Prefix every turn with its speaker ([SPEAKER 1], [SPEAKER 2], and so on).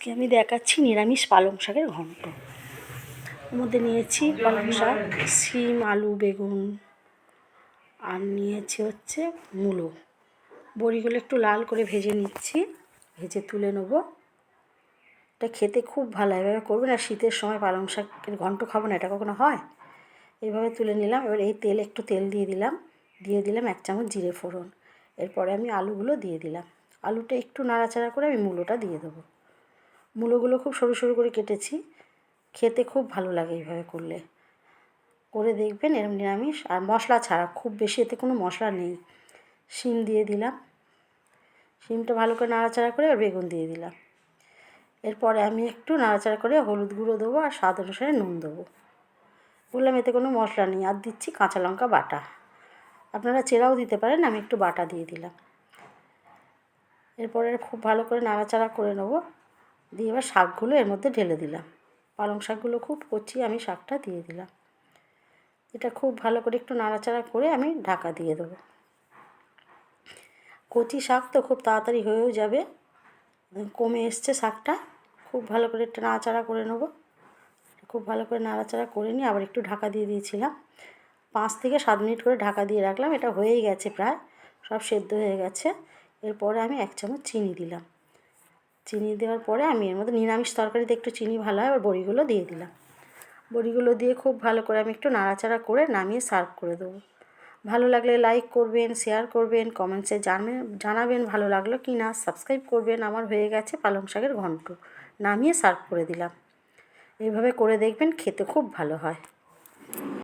[SPEAKER 1] আজকে আমি দেখাচ্ছি নিরামিষ পালং শাকের ঘন্ট। ওর মধ্যে নিয়েছি পালং শাক, শিম, আলু, বেগুন। আর নিয়েছি হচ্ছে মূলো। বড়িগুলো একটু লাল করে ভেজে নিচ্ছি, ভেজে তুলে নেব। এটা খেতে খুব ভালো এভাবে করবেন আর শীতের সময় পালং শাকের ঘন্ট খাব না, এটা কখনো হয়? এইভাবে তুলে নিলাম। এবার এই তেল একটু তেল দিয়ে দিলাম। দিয়ে দিলাম এক চামচ জিরে ফোড়ন। এরপরে আমি আলুগুলো দিয়ে দিলাম। আলুটা একটু নাড়াচাড়া করে আমি মূলোটা দিয়ে দেবো। মূলোগুলো খুব সরু সরু করে কেটেছি। খেতে খুব ভালো লাগে এইভাবে করলে। করে দেখবেন এরম নিরামিষ। আর মশলা ছাড়া খুব বেশি এতে কোনো মশলা নেই। শিম দিয়ে দিলাম। শিমটা ভালো করে নাড়াচাড়া করে আর বেগুন দিয়ে দিলাম। এরপরে আমি একটু নাড়াচাড়া করে হলুদ গুঁড়ো দেবো আর স্বাদ অনুসারে নুন দেবো। বললাম এতে কোনো মশলা নেই। আর দিচ্ছি কাঁচা লঙ্কা বাটা। আপনারা চেরাও দিতে পারেন, আমি একটু বাটা দিয়ে দিলাম। এরপরে খুব ভালো করে নাড়াচাড়া করে নেব। দিয়ে এবার শাকগুলো এর মধ্যে ঢেলে দিলাম। পালং শাকগুলো খুব কচি আমি শাকটা দিয়ে দিলাম। এটা খুব ভালো করে একটু নাড়াচাড়া করে আমি ঢাকা দিয়ে দেবো। কচি শাক তো খুব তাড়াতাড়ি হয়েও যাবে। কমে এসছে শাকটা। খুব ভালো করে একটু নাড়াচাড়া করে নেব। খুব ভালো করে নাড়াচাড়া করে নিয়ে আবার একটু ঢাকা দিয়ে দিয়েছিলাম। পাঁচ থেকে সাত মিনিট করে ঢাকা দিয়ে রাখলাম। এটা হয়েই গেছে প্রায়। সব সেদ্ধ হয়ে গেছে। এরপরে আমি এক চামচ চিনি দিলাম। চিনি দেওয়ার পরে আমি এর মধ্যে নিরামিষ তরকারিতে একটু চিনি ভালো হয় আর বড়িগুলো দিয়ে দিলাম। বড়িগুলো দিয়ে খুব ভালো করে আমি একটু নাড়াচাড়া করে নামিয়ে সার্ভ করে দেবো। ভালো লাগলে লাইক করবেন, শেয়ার করবেন, কমেন্টসে জানবেন জানাবেন ভালো লাগল কি না, সাবস্ক্রাইব করবেন, আমার হয়ে গেছে পালং শাকের ঘন্ট। নামিয়ে সার্ভ করে দিলাম। এইভাবে করে দেখবেন খেতে খুব ভালো হয়।